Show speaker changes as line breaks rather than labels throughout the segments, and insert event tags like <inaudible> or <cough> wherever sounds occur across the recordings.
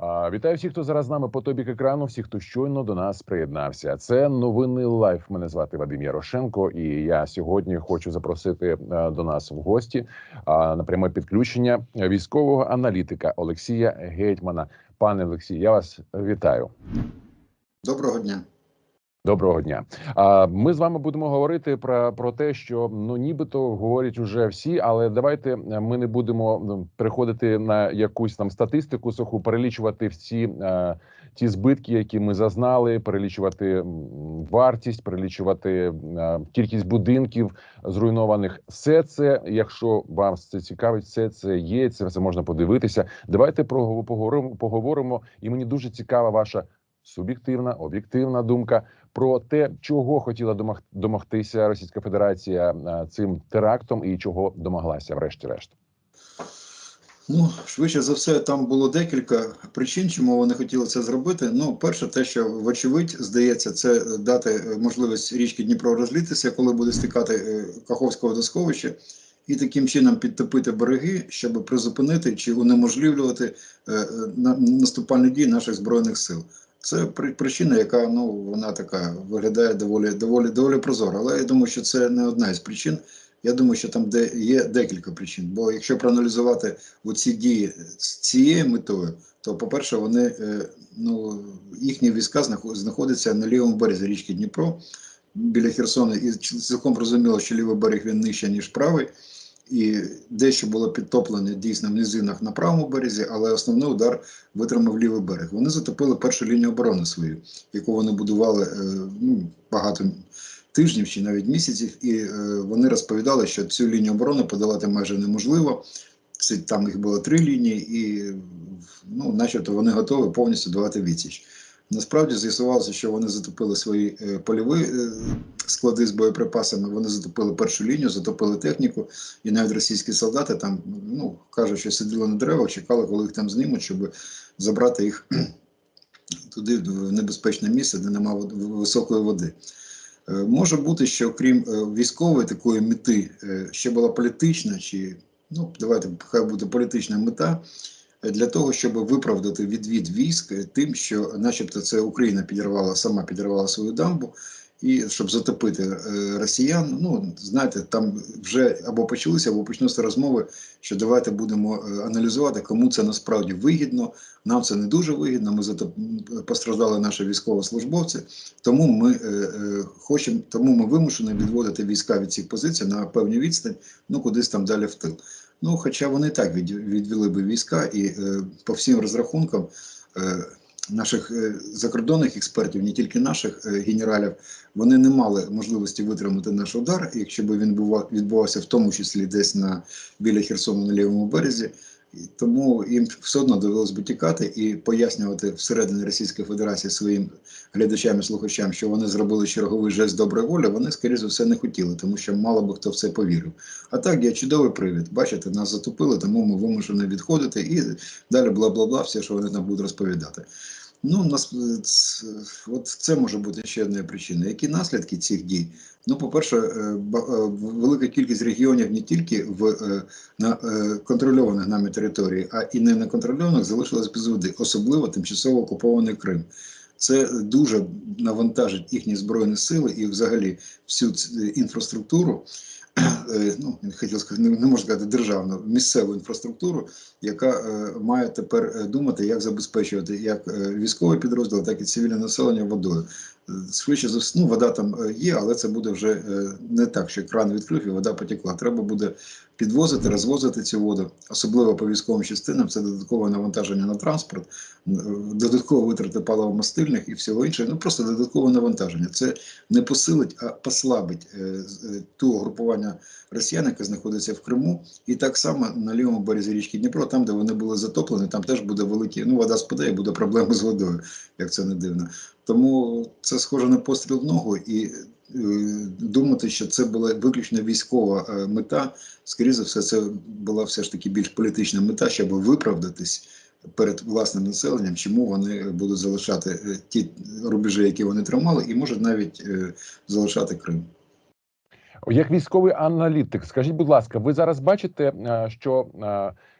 Вітаю всіх, хто зараз з нами по тобік екрану. Всіх, хто щойно до нас приєднався. Це новини лайф. Мене звати Вадим Ярошенко, і я сьогодні хочу запросити е, до нас в гості на пряме підключення військового аналітика Олексія Гетьмана. Пане Олексій, я вас вітаю.
Доброго дня.
Доброго дня. А ми з вами будемо говорити про, про те, що ну нібито говорять уже всі, але давайте е, ми не будемо ну, переходити на якусь там статистику суху, перелічувати всі е, ті збитки, які ми зазнали, перелічувати вартість, перелічувати е, кількість будинків зруйнованих. Все це, якщо вам це цікавить, все це є. Це все можна подивитися. Давайте про поговоримо, поговоримо, і мені дуже цікава ваша суб'єктивна, об'єктивна думка про те, чого хотіла домог... домогтися Російська Федерація цим терактом і чого домоглася, врешті-решт.
Ну, швидше за все, там було декілька причин, чому вони хотіли це зробити. Ну, перше, те, що вочевидь здається, це дати е, можливість річки Дніпро розлітися, коли буде стикати е, Каховське і таким чином підтопити береги, щоб призупинити чи унеможливлювати е, е, на- наступальні дії наших збройних сил. Це при- причина, яка ну вона така виглядає доволі доволі доволі прозоро. Але я думаю, що це не одна із причин. Я думаю, що там де є декілька причин. Бо якщо проаналізувати оці дії з цією метою, то по-перше, вони е, ну їхні війська знаход- знаходяться на лівому березі річки Дніпро біля Херсона, і цілком зрозуміло, що лівий берег він нижче, ніж правий. І дещо було підтоплене дійсно в низинах на правому березі, але основний удар витримав лівий берег. Вони затопили першу лінію оборони свою, яку вони будували е, ну, багато тижнів чи навіть місяців, і е, вони розповідали, що цю лінію оборони подолати майже неможливо. Це там їх було три лінії, і ну, начебто вони готові повністю давати відсіч. Насправді з'ясувалося, що вони затопили свої е, польові е, склади з боєприпасами. Вони затопили першу лінію, затопили техніку, і навіть російські солдати там ну кажуть, що сиділи на деревах, чекали, коли їх там знімуть, щоб забрати їх <clears throat> туди в небезпечне місце, де немає високої води. Е, Може бути, що крім е, військової такої мети, ще була політична, чи ну давайте хай буде політична мета для того, щоб виправдати відвід військ тим, що, начебто, це Україна підірвала, сама підірвала свою дамбу, і щоб затопити е, росіян. Ну знаєте, там вже або почалися, або почнуться розмови, що давайте будемо е, аналізувати, кому це насправді вигідно. Нам це не дуже вигідно. Ми зато постраждали наші військовослужбовці. Тому ми е, е, хочемо, тому ми вимушені відводити війська від цих позицій на певну відстань, ну кудись там далі в тил. Ну, хоча вони так від, відвели би війська, і е, по всім розрахункам е, наших е, закордонних експертів, не тільки наших генералів, вони не мали можливості витримати наш удар, якщо б він бува- відбувався в тому числі десь на біля Херсону на лівому березі. І Тому їм все одно довелось би тікати і пояснювати всередині Російської Федерації своїм глядачам і слухачам, що вони зробили черговий жест доброї волі. Вони, скоріше за все, не хотіли, тому що мало би хто в це повірив. А так є чудовий привід. Бачите, нас затопили, тому ми вимушені відходити і далі бла бла бла, все, що вони там будуть розповідати. Ну, нас от це може бути ще одна причина. Які наслідки цих дій? Ну, по-перше, е, е, велика кількість регіонів не тільки в е, на е, контрольованих нами території, а і не на контрольованих залишилась без води, особливо тимчасово окупований Крим. Це дуже навантажить їхні збройні сили і, взагалі, всю інфраструктуру. Е, Ну, хотів сказати, не, можна сказати державну, місцеву інфраструктуру, яка е, має тепер е, думати, як забезпечувати як військові підрозділи, так і цивільне населення водою. Швидше за ну, вода там є, але це буде вже не так, що кран відкрив і вода потекла. Треба буде підвозити, розвозити цю воду, особливо по військовим частинам. Це додаткове навантаження на транспорт, додатково витрати паливомастильних і всього іншого. Ну просто додаткове навантаження. Це не посилить, а послабить е, е, ту угрупування росіян, яке знаходиться в Криму, і так само на лівому березі річки Дніпро, там, де вони були затоплені, там теж буде великі. Ну, вода спаде і буде проблеми з водою, як це не дивно. Тому це схоже на постріл в ногу і. Е, Думати, що це була виключно військова е, мета, скоріше за все, це була все ж таки більш політична мета, щоб виправдатись перед власним населенням, чому вони будуть залишати е, ті рубежі, які вони тримали, і можуть навіть залишати Крим.
Як військовий аналітик, скажіть, будь ласка, ви зараз бачите, що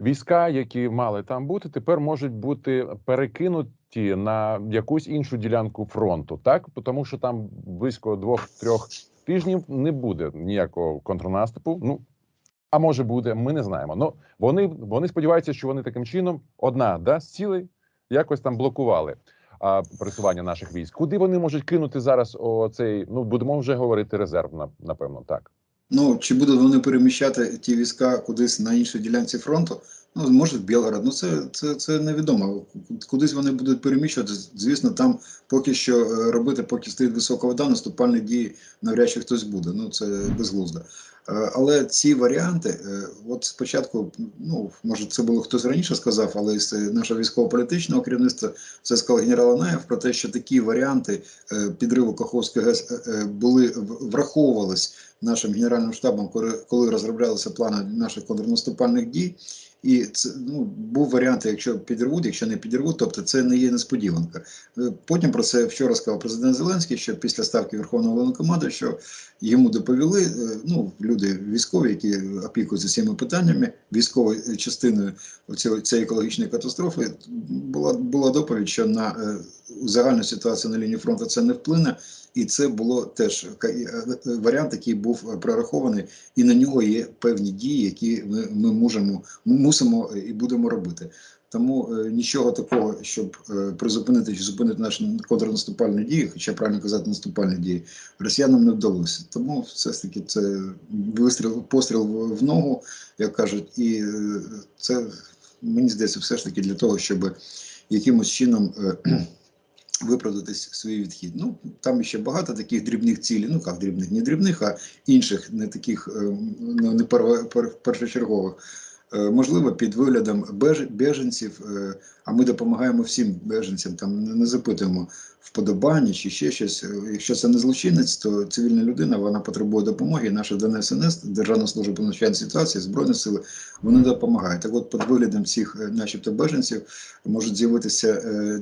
війська, які мали там бути, тепер можуть бути перекинуті на якусь іншу ділянку фронту, так тому що там близько двох-трьох тижнів не буде ніякого контрнаступу. Ну а може буде, ми не знаємо. Ну вони вони сподіваються, що вони таким чином одна да з цілей якось там блокували а, пересування наших військ. Куди вони можуть кинути зараз оцей? Ну будемо вже говорити резерв, напевно, так.
Ну, чи будуть вони переміщати ті війська кудись на іншій ділянці фронту? Ну, може, в Білгород. Ну, це, це, це невідомо. Кудись вони будуть переміщувати. Звісно, там поки що е, робити, поки стоїть висока вода, наступальні дії навряд чи хтось буде. Ну, це безглуздо. Е, Але ці варіанти, е, от спочатку, ну може, це було хтось раніше сказав, але з е, нашого військово-політичного керівництва це сказав генерал Анаєв про те, що такі варіанти підриву Каховської ГЕС були враховувались нашим генеральним штабом, коли розроблялися плани наших контрнаступальних дій. І це ну був варіант, якщо підірвуть, якщо не підірвуть, тобто це не є несподіванка. Е, Потім про це вчора сказав президент Зеленський, що після ставки Верховного Головнокоманду, що йому доповіли е, ну люди військові, які опікуються цими питаннями, військовою частиною цієї цієї екологічної катастрофи, була була доповідь, що на е, загальну ситуацію на лінії фронту це не вплине. І це було теж е, е, варіант, який був е, прорахований, і на нього є певні дії, які ми, ми можемо мусимо і будемо робити. Тому е, нічого такого, щоб е, призупинити чи зупинити наші контрнаступальні дії, хоча правильно казати наступальні дії, росіянам не вдалося. Тому все ж таки це вистріл, постріл в, ногу, як кажуть, і це мені здається, все ж таки для того, щоб якимось чином. е, Виправдати свій відхід. Ну там ще багато таких дрібних цілей, ну як дрібних, не дрібних, а інших, не таких е, ну, не першочергових. Е, Можливо, під виглядом біженців, е, а ми допомагаємо всім біженцям, там не- запитуємо вподобання чи ще щось. Е, Якщо це не злочинець, то цивільна людина вона потребує допомоги. І наша ДНСНС, Державна служба по надзвичайній ситуації, Збройні сили, вони допомагають. Так от, під виглядом цих, начебто, беженців, можуть з'явитися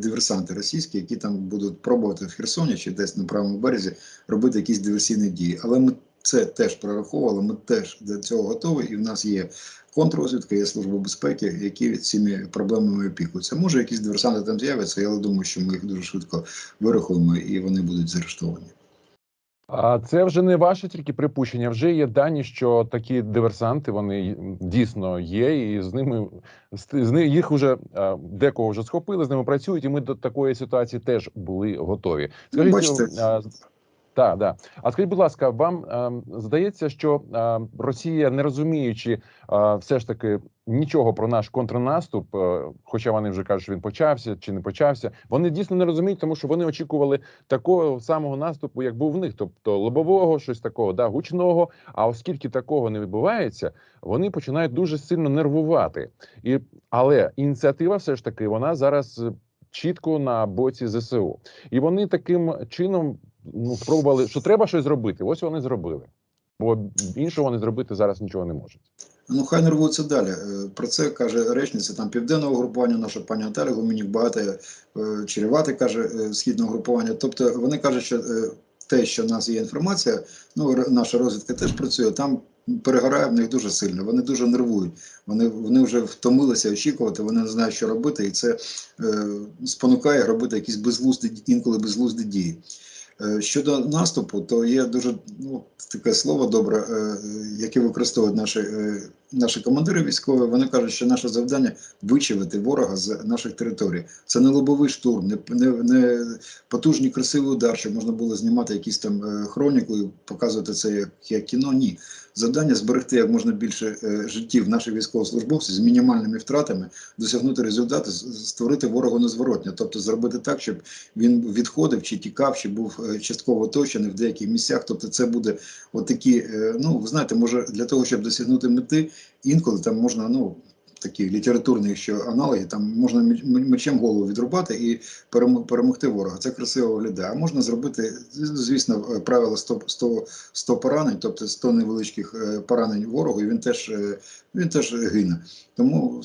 диверсанти російські, які там будуть пробувати в Херсоні чи десь на правому березі робити якісь диверсійні дії. Але ми це теж прораховували, ми теж до цього готові, і в нас є контррозвідка, є служба безпеки, які цими проблемами опікуються. Може, якісь диверсанти там з'являться, але думаю, що ми їх дуже швидко вирахуємо і вони будуть заарештовані.
А це вже не ваше тільки припущення. Вже є дані, що такі диверсанти вони дійсно є, і з ними з, них їх уже декого вже схопили, з ними працюють, і ми до такої ситуації теж були готові. Скажіть,
бачите.
Так, да. А скажіть, будь ласка, вам а, здається, що а, Росія, не розуміючи а, все ж таки нічого про наш контрнаступ, а, хоча вони вже кажуть, що він почався чи не почався, вони дійсно не розуміють, тому що вони очікували такого самого наступу, як був в них, тобто лобового, щось такого, да, гучного. А оскільки такого не відбувається, вони починають дуже сильно нервувати. І але ініціатива, все ж таки, вона зараз е, чітко на боці ЗСУ, і вони таким чином ну спробували, що треба щось зробити. Ось вони зробили. Бо іншого вони зробити зараз нічого не можуть.
Ну, хай не рвуться далі. Е, Про це каже речниця там південного групування, наша пані Наталя Гуменюк, багато е, Черевати каже е, східного групування. Тобто вони кажуть, що те, що в нас є інформація, ну наша розвідка теж працює. Там перегорає в них дуже сильно. Вони дуже нервують. Вони вони вже втомилися очікувати. Вони не знають, що робити, і це е, спонукає робити якісь безглузді інколи безглузді дії. Е, Щодо наступу, то є дуже ну, таке слово добре, е, яке використовують наші, е, наші командири військові. Вони кажуть, що наше завдання вичавити ворога з наших територій. Це не лобовий штурм, не, не, не потужний красивий удар, щоб можна було знімати якісь там хроніку і показувати це як, як кіно. Ні. Завдання зберегти як можна більше е, життів наших військовослужбовців з мінімальними втратами, досягнути результати, створити ворогу незворотня, тобто зробити так, щоб він відходив чи тікав, чи був е, частково оточений в деяких місцях. Тобто, це буде отакі, е, ну ви знаєте, може для того, щоб досягнути мети, інколи там можна, ну. Такі літературні що аналоги, там можна мечем голову відрубати і перемогти ворога. Це красиво виглядає. А можна зробити, звісно, е, правило 100, 100, 100 поранень, тобто 100 невеличких е, поранень ворогу, і він теж, е, він теж гине. Тому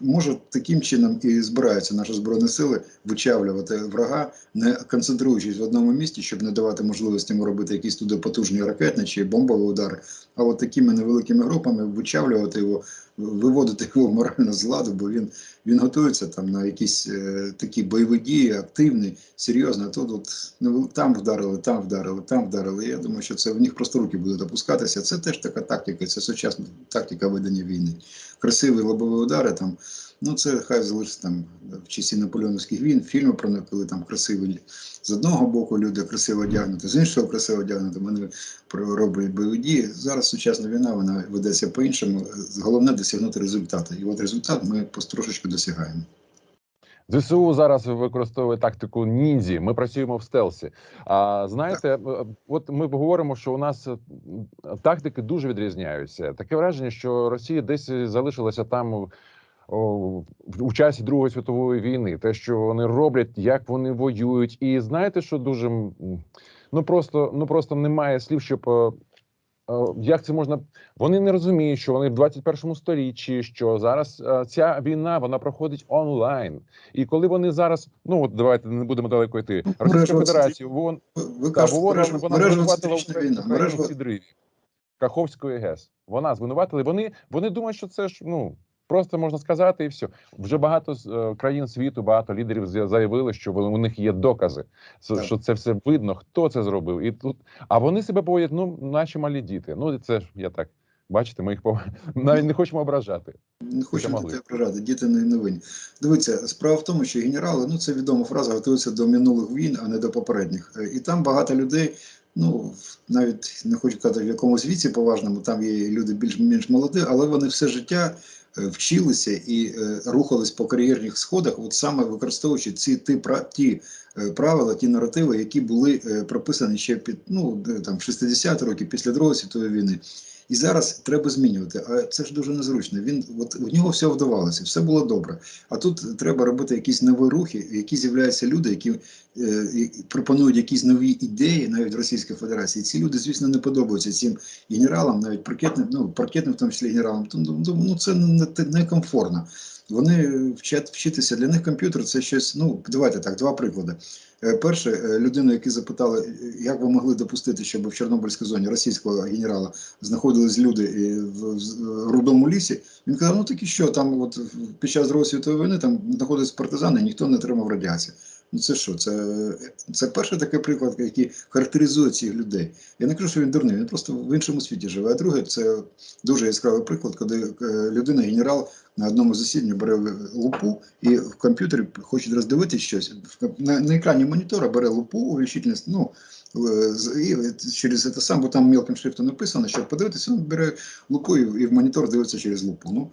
може таким чином і збираються наші збройні сили вичавлювати врага, не концентруючись в одному місці, щоб не давати можливості йому робити якісь туди потужні ракетні чи бомбові удари, а от такими невеликими групами вичавлювати його, виводити його морально з ладу, бо він, він готується там на якісь е, такі бойові дії, активні, серйозно. А тут от, невел- там вдарили, там вдарили, там вдарили. Я думаю, що це в них просто руки будуть опускатися. Це теж така тактика, це сучасна тактика ведення війни. Красиві лобові удари там. Ну, це хай залишиться там в часі наполеоновських війн, фільми про них, коли там красиві з одного боку люди красиво одягнуті, з іншого красиво одягнуті, вони роблять бойові дії. Зараз сучасна війна вона ведеться по-іншому. Головне досягнути результату. І от результат ми потрошечку досягаємо.
ЗСУ зараз використовує тактику ніндзі. Ми працюємо в стелсі. А знаєте, е, от ми говоримо, що у нас тактики дуже відрізняються. Таке враження, що Росія десь залишилася там. У часі Другої світової війни, те, що вони роблять, як вони воюють, і знаєте, що дуже ну просто ну просто немає слів, щоб е, е, як це можна. Вони не розуміють, що вони в 21 сторіччі, що зараз е, ця війна вона проходить онлайн. І коли вони зараз, ну от давайте не будемо далеко йти.
Ну,
Російська Федерація, вон
Ви,
та
кажете,
говорила, вона звинуватила Україну
війна.
В підриві Каховської ГЕС. Вона звинуватила. Вони вони думають, що це ж ну. Просто можна сказати, і все. Вже багато е, країн світу, багато лідерів заявили, що у них є докази, що, це все видно, хто це зробив. І тут, а вони себе поводять, ну, наші малі діти. Ну, це ж я так. Бачите, ми їх пов... <laughs> навіть не хочемо ображати.
Не хочу
могли.
дітей прирати, діти не, не винні. Дивіться, справа в тому, що генерали, ну це відома фраза, готуються до минулих війн, а не до попередніх. Е, І там багато людей, ну навіть не хочу казати в якомусь віці поважному, там є люди більш-менш молоді, але вони все життя вчилися і е, рухались по кар'єрних сходах, от саме використовуючи ці пра- ті е, правила, ті наративи, які були е, прописані ще під ну там в 60-ті роки після Другої світової війни. І зараз треба змінювати. А це ж дуже незручно. Він от в нього все вдавалося, все було добре. А тут треба робити якісь нові рухи, які з'являються люди, які е, пропонують якісь нові ідеї навіть в Російській Федерації. Ці люди, звісно, не подобаються цим генералам, навіть паркетним, ну паркетним, в тому числі генералам. Тому ну, це не, не комфортно. Вони вчать вчитися. Для них комп'ютер це щось. Ну давайте так, два приклади. Е, Перше, е, людину, які запитали, як ви могли допустити, щоб в Чорнобильській зоні російського генерала знаходились люди е, в, рудому лісі. Він казав: ну так і що, там от під час Другої світової війни там знаходились партизани, ніхто не отримав радіації. Ну це що? Це, це перший такий приклад, який характеризує цих людей. Я не кажу, що він дурний, він просто в іншому світі живе. А друге, це дуже яскравий приклад, коли е, людина, генерал на одному засіданні бере лупу і в комп'ютері хоче роздивитися щось. На, на екрані монітора бере лупу, увеличительність, ну, е, і через це сам, бо там мілким шрифтом написано, щоб подивитися, він бере лупу і, в монітор дивиться через лупу. Ну,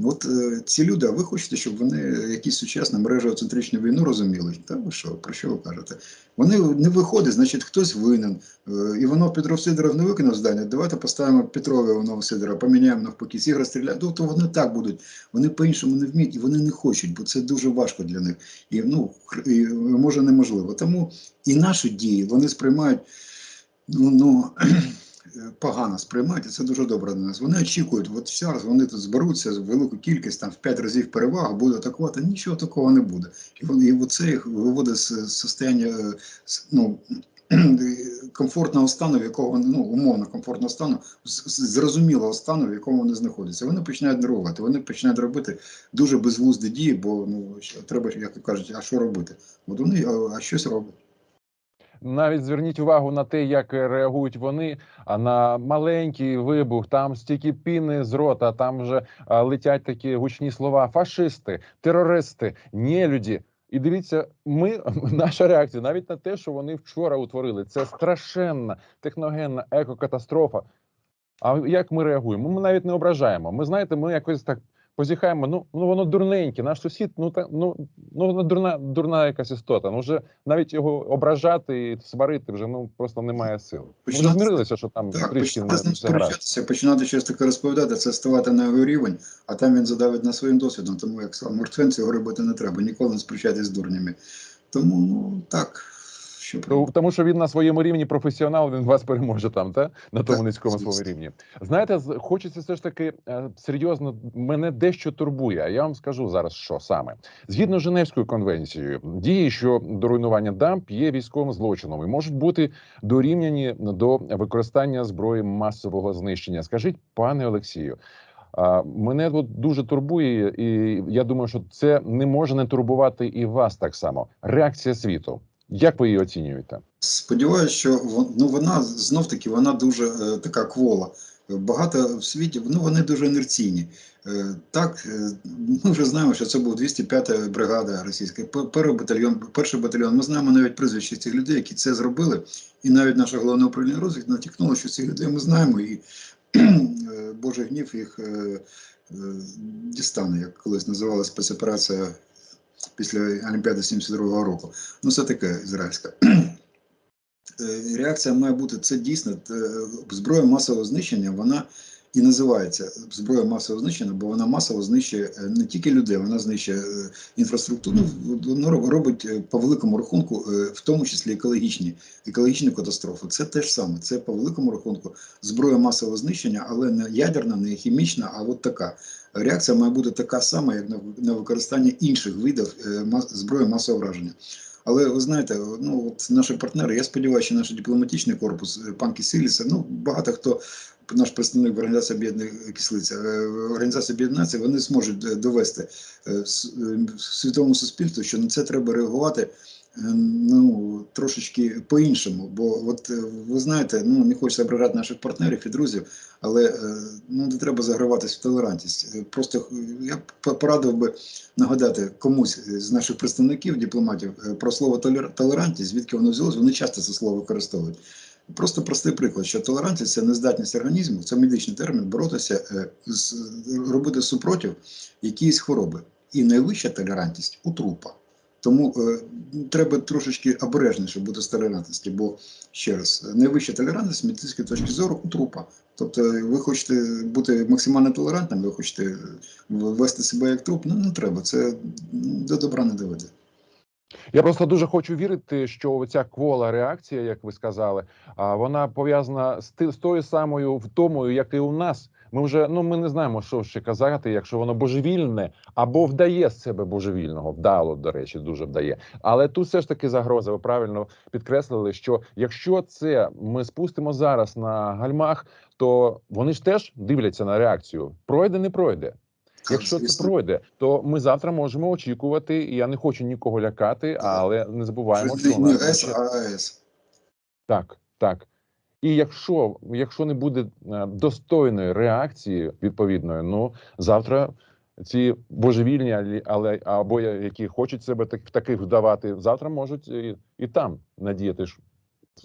От е, ці люди, а ви хочете, щоб вони якісь сучасну мережеоцентричну війну розуміли? Та ви що, про що ви кажете? Вони не виходять, значить, хтось винен. Е, Іванов Петров Сидоров не виконав здання. Давайте поставимо Петрова Іванова Сидора, поміняємо навпаки, ці розстріляють. Тобто вони так будуть. Вони по-іншому не вміють і вони не хочуть, бо це дуже важко для них. І ну і, може неможливо. Тому і наші дії вони сприймають ну, ну погано сприймають, і це дуже добре для нас. Вони очікують, от зараз вони тут зберуться велику кількість, там в 5 разів перевагу, будуть атакувати. Нічого такого не буде. І вони і оце їх виводить з з состояння е, ну, <clears throat> комфортного стану, в якого вони, ну, умовно комфортного стану, з- з- зрозумілого стану, в якому вони знаходяться. Вони починають нервувати, вони починають робити дуже безглузді дії, бо ну треба, як то кажуть, а що робити? От вони а щось роблять.
Навіть зверніть увагу на те, як реагують вони на маленький вибух. Там стільки піни з рота, там вже летять такі гучні слова: фашисти, терористи, нелюді. І дивіться, ми <laughs> наша реакція навіть на те, що вони вчора утворили, це страшенна техногенна екокатастрофа. А як ми реагуємо? Ми навіть не ображаємо. Ми знаєте, ми якось так позіхаємо. Ну ну воно дурненьке. Наш сусід, ну та ну ну воно дурна, дурна якась істота. Ну вже навіть його ображати і сварити вже ну просто немає сил. Ми вже змирилися, що там
Так,
трішки не
починати
гаразд.
сперечатися, починати щось таке розповідати, це ставати на його рівень, а там він задавить на своїм досвідом. Тому як сказав Мортфен, цього робити не треба, ніколи не сперечатися з дурнями. Тому ну так, Що
Ну, тому що він на своєму рівні професіонал, він вас переможе там, та на тому низькому своєму рівні. Знаєте, хочеться все ж таки е, серйозно. Мене дещо турбує. а Я вам скажу зараз, що саме згідно з Женевською конвенцією, дії, що до руйнування дамб є військовим злочином і можуть бути дорівняні до використання зброї масового знищення. Скажіть, пане Олексію. А мене от дуже турбує, і я думаю, що це не може не турбувати і вас так само. Реакція світу. Як ви її оцінюєте?
Сподіваюся, що ну, вона знов таки вона дуже е, така квола. Багато в світі ну вони дуже інерційні. Е, так, е, ми вже знаємо, що це був 205 бригада російська, перший батальйон, перший батальйон. Ми знаємо навіть прізвища цих людей, які це зробили. І навіть наше головне управління розвідки натякнуло, що цих людей ми знаємо, і е, Божий гнів їх дістане, як колись називалася спецоперація після Олімпіади 72-го року. Ну, це таке ізраїльська. <clears throat> Е, Реакція має бути це дійсно е, зброя масового знищення. Вона і називається зброя масового знищення, бо вона масово знищує е, не тільки людей, вона знищує е, інфраструктуру. Ну, робить е, по великому рахунку, в тому числі екологічні, екологічні катастрофи. Це те ж саме. Це по великому рахунку зброя масового знищення, але не ядерна, не хімічна, а от така. Реакція має бути така сама, як на, використання інших видів зброї масового враження. Але ви знаєте, ну от наші партнери, я сподіваюся, що наш дипломатичний корпус е, пан Кисиліса, ну багато хто наш представник в організації Об'єднаних Кислиця, організація Організації вони зможуть е, довести е, е, світовому суспільству, що на це треба реагувати. Ну, трошечки по-іншому, бо от е, ви знаєте, ну не хочеться ображати наших партнерів і друзів, але е, ну не треба заграватися в толерантність. Е, Просто я порадив би нагадати комусь з наших представників, дипломатів, про слово толерантність, звідки воно взялось, вони часто це слово використовують. Просто простий приклад, що толерантність це нездатність організму, це медичний термін, боротися, робити супротив якісь хвороби. І найвища толерантність у трупа. Тому е, треба трошечки обережніше бути з толерантності, бо ще раз, найвища толерантність з медицинської точки зору у трупа. Тобто ви хочете бути максимально толерантним, ви хочете е, вести себе як труп, ну не треба. Це ну, до добра не доведе.
Я просто дуже хочу вірити, що ця квола реакція, як ви сказали, вона пов'язана з тою самою втомою, як і у нас. Ми вже ну ми не знаємо, що ще казати, якщо воно божевільне або вдає з себе божевільного, вдало до речі, дуже вдає. Але тут все ж таки загроза. Ви правильно підкреслили, що якщо це ми спустимо зараз на гальмах, то вони ж теж дивляться на реакцію: пройде, не пройде. Якщо це пройде, то ми завтра можемо очікувати. І я не хочу нікого лякати, але не забуваємо, що у нас
АЕС.
так, так. І якщо, якщо не буде е, достойної реакції відповідної, ну завтра ці божевільні, але або які хочуть себе так таких вдавати, завтра можуть і, і там надіяти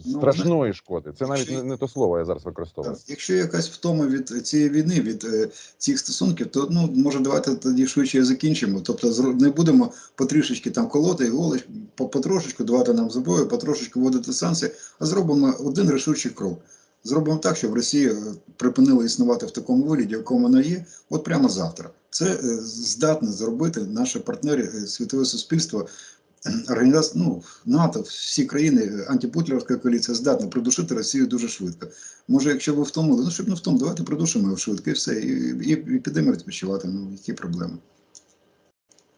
страшної шкоди. Це навіть не, не то слово я зараз використовую.
Якщо якась втома від цієї війни, від е, цих стосунків, то ну може давайте тоді швидше закінчимо. Тобто не будемо потрішечки там колоти іголочки, по потрошечку давати нам зброю, потрошечку вводити санкції, а зробимо один рішучий крок. Зробимо так, щоб Росія е, припинила існувати в такому вигляді, в якому вона є, от прямо завтра. Це е, здатне зробити наші партнери, світове суспільство, організація, ну, НАТО, всі країни, антипутлерська коаліція здатна придушити Росію дуже швидко. Може, якщо ви втомили, ну щоб не втом, давайте придушимо його швидко і все, і, і, підемо відпочивати. Ну, які проблеми?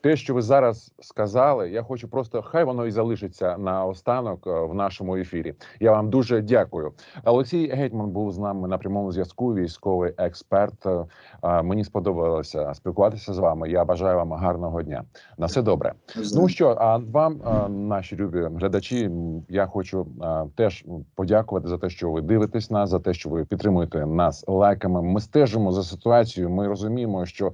Те, що ви зараз сказали, я хочу просто хай воно і залишиться на останок е, в нашому ефірі. Я вам дуже дякую. Олексій Гетьман був з нами на прямому зв'язку. Військовий експерт. Е, Мені сподобалося спілкуватися з вами. Я бажаю вам гарного дня. На все добре. Ну що, а вам, е, наші любі глядачі, я хочу теж подякувати за те, що ви дивитесь нас, за те, що ви підтримуєте нас лайками. Ми стежимо за ситуацією. Ми розуміємо, що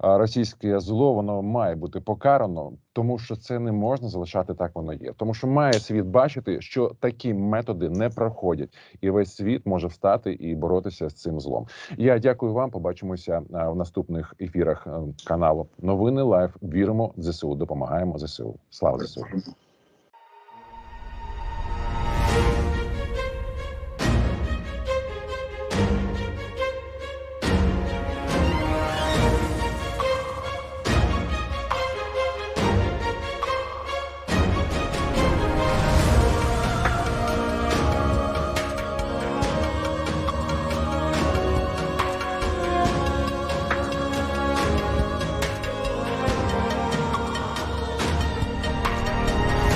російське зло воно має бути покарано, тому що це не можна залишати так. Воно є. Тому що має світ бачити, що такі методи не проходять, і весь світ може встати і боротися з цим злом. Я дякую вам. Побачимося в наступних ефірах е, каналу. Новини Лайф. Віримо в ЗСУ. Допомагаємо ЗСУ. Слава ЗСУ.